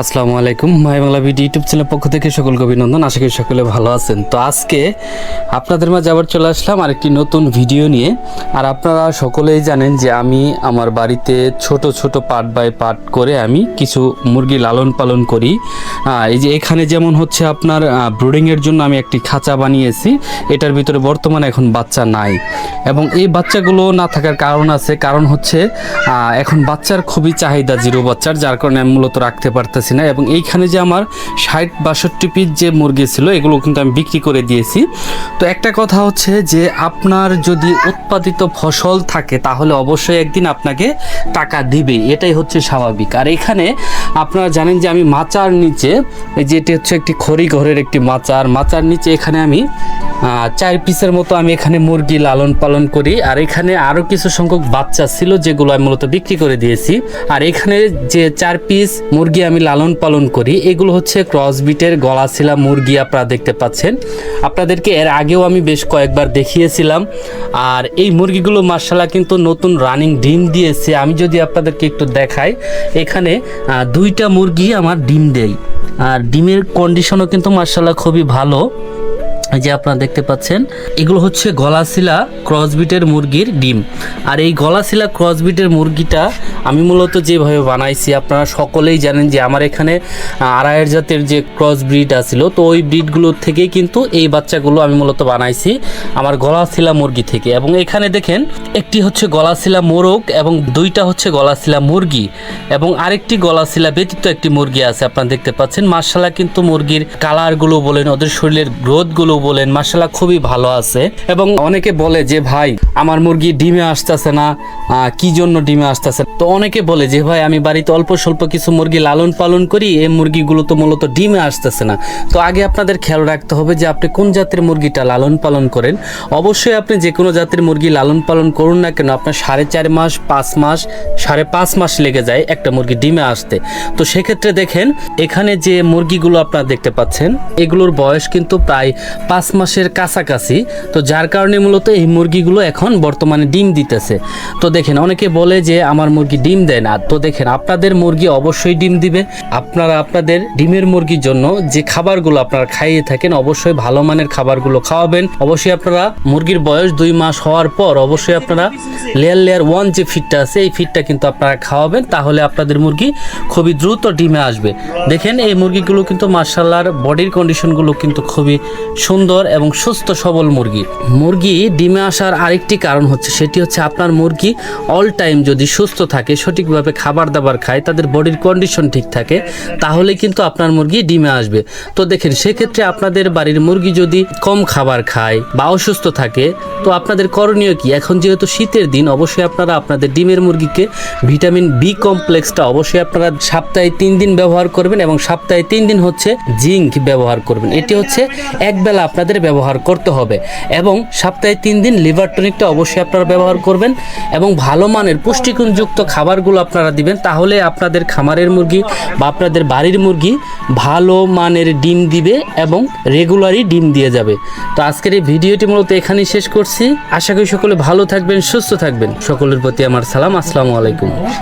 আসসালামু আলাইকুম। My Bangla video YouTube channel পক্ষ থেকে সকলকে অভিনন্দন। আশা করি সকলে ভালো আছেন। তো আজকে আপনাদের মাঝে আবার চলে আসলাম আরেকটি নতুন ভিডিও নিয়ে। আর আপনারা সকলেই জানেন যে আমি আমার বাড়িতে ছোট ছোট পার্ট বাই পার্ট করে আমি কিছু মুরগি লালন পালন করি। এই যে এখানে যেমন হচ্ছে আপনার ব্রুডিংয়ের জন্য আমি একটি খাঁচা বানিয়েছি। এটার ভিতরে বর্তমানে এখন বাচ্চা নাই। এবং এই বাচ্চাগুলো না থাকার কারণ আছে। কারণ হচ্ছে এখন বাচ্চার খুবই চাহিদা জিরো বাচ্চার, যার কারণে আমি মূলত রাখতে পারতেছি না এবং এইখানে যে আমার ষাট বাষট্টি পিস যে মুরগি ছিল, এগুলো কিন্তু আমি বিক্রি করে দিয়েছি। তো একটা কথা হচ্ছে যে, আপনার যদি উৎপাদিত ফসল থাকে, তাহলে অবশ্যই একদিন আপনাকে টাকা দিবে। এটাই হচ্ছে স্বাভাবিক। আর এখানে আপনারা জানেন যে, আমি মাচার নিচে, এই যে এটি হচ্ছে একটি খড়ি ঘরের একটি মাচার। মাচার নিচে এখানে আমি চার পিসের মতো আমি এখানে মুরগি লালন পালন করি। আর এখানে আরও কিছু সংখ্যক বাচ্চা ছিল যেগুলো আমি মূলত বিক্রি করে দিয়েছি। আর এখানে যে চার পিস মুরগি আমি লালন পালন করি, এগুলো হচ্ছে ক্রসবিটের গলাছিলা মুরগি আপনারা দেখতে পাচ্ছেন। আপনাদেরকে এর আগেও আমি বেশ কয়েকবার দেখিয়েছিলাম। আর এই মুরগিগুলো মার্শাল্লাহ কিন্তু নতুন রানিং ডিম দিয়েছে। আমি যদি আপনাদেরকে একটু দেখাই, এখানে দুইটা মুরগি আমার ডিম দেয়। আর ডিমের কন্ডিশনও কিন্তু মার্শাল্লাহ খুবই ভালো। যে আপনারা দেখতে পাচ্ছেন, এগুলো হচ্ছে গলাশিলা ক্রসবিটের মুরগির ডিম। আর এই গলাশিলা ক্রসবিটের মুরগিটা আমি মূলত যেভাবে বানাইছি, আপনারা সকলেই জানেন যে আমার এখানে আড়াইয়ের জাতের যে ক্রস ব্রিড আছিল, তো ওই ব্রিডগুলোর থেকেই কিন্তু এই বাচ্চাগুলো আমি মূলত বানাইছি আমার গলাশিলা মুরগি থেকে। এবং এখানে দেখেন, একটি হচ্ছে গলাশিলা মোরগ এবং দুইটা হচ্ছে গলাশিলা মুরগি। এবং আরেকটি গলাশিলা ব্যতীত একটি মুরগি আছে, আপনারা দেখতে পাচ্ছেন। মার্শাল্লাহ কিন্তু মুরগির কালারগুলো বলেন, ওদের শরীরের গ্রোথগুলো বলেন মার্শাল্লাহ খুবই ভালো আছে। এবং অনেকে বলে যে, ভাই, আমার মুরগি ডিমে আসতেছে না কি জন্য ডিমে আসতেছে? তো অনেকে বলে যে, ভাই, আমি বাড়িতে অল্প স্বল্প কিছু মুরগি লালন পালন করি, এই মুরগিগুলো তো মূলত ডিমে আসতেছে না। তো আগে আপনাদের খেয়াল রাখতে হবে যে, আপনি কোন জাতের মুরগিটা লালন পালন করেন। অবশ্যই আপনি যে কোনো জাতের মুরগি লালন পালন করুন না কেন, আপনার সাড়ে চার মাস, পাঁচ মাস, সাড়ে পাঁচ মাস লেগে যায় একটা মুরগি ডিমে আসতে। তো সেক্ষেত্রে দেখেন, এখানে যে মুরগিগুলো আপনারা দেখতে পাচ্ছেন, এগুলোর বয়স কিন্তু প্রায় পাঁচ মাসের কাছাকাছি। তো যার কারণে মূলত এই মুরগিগুলো এখন বর্তমানে ডিম দিতেছে। তো দেখেন, অনেকে বলে যে আমার মুরগি ডিম দেয় না। তো দেখেন, আপনাদের মুরগি অবশ্যই ডিম দিবে। আপনারা আপনাদের ডিমের মুরগির জন্য যে খাবারগুলো আপনারা খাইয়ে থাকেন, অবশ্যই ভালো মানের খাবারগুলো খাওয়াবেন। অবশ্যই আপনারা মুরগির বয়স দুই মাস হওয়ার পর অবশ্যই আপনারা লেয়ার লেয়ার ওয়ান যে ফিটটা আছে, এই ফিটটা কিন্তু আপনারা খাওয়াবেন। তাহলে আপনাদের মুরগি খুবই দ্রুত ডিমে আসবে। দেখেন, এই মুরগিগুলো কিন্তু মার্শাল্লাহর বডির কন্ডিশনগুলো কিন্তু খুবই সুন্দর এবং সুস্থ সবল মুরগি। মুরগি ডিমে আসার আরেকটি কারণ হচ্ছে, সেটি হচ্ছে আপনার মুরগি অল টাইম যদি সুস্থ থাকে, সঠিকভাবে খাবার দাবার খায়, তাদের বডির কন্ডিশন ঠিক থাকে, তাহলে কিন্তু আপনার মুরগি ডিমে আসবে। তো দেখেন, সেক্ষেত্রে আপনাদের বাড়ির মুরগি যদি কম খাবার খায় বা অসুস্থ থাকে, তো আপনাদের করণীয় কি? এখন যেহেতু শীতের দিন, অবশ্যই আপনারা আপনাদের ডিমের মুরগিকে ভিটামিন বি কমপ্লেক্সটা অবশ্যই আপনারা সপ্তাহে তিন দিন ব্যবহার করবেন এবং সপ্তাহে তিন দিন হচ্ছে জিঙ্ক ব্যবহার করবেন। এটি হচ্ছে একবেলা আপনাদের ব্যবহার করতে হবে এবং সপ্তাহে তিন দিন লিভার টনিকটা অবশ্যই আপনারা ব্যবহার করবেন এবং ভালো মানের পুষ্টিগুণযুক্ত খাবারগুলো আপনারা দিবেন, তাহলে আপনাদের খামারের মুরগি বা আপনাদের বাড়ির মুরগি ভালো মানের ডিম দিবে এবং রেগুলারই ডিম দিয়ে যাবে। তো আজকের এই ভিডিওটি মূলত এখানেই শেষ করছি। আশা করি সকলে ভালো থাকবেন, সুস্থ থাকবেন। সকলের প্রতি আমার সালাম। আসসালামু আলাইকুম।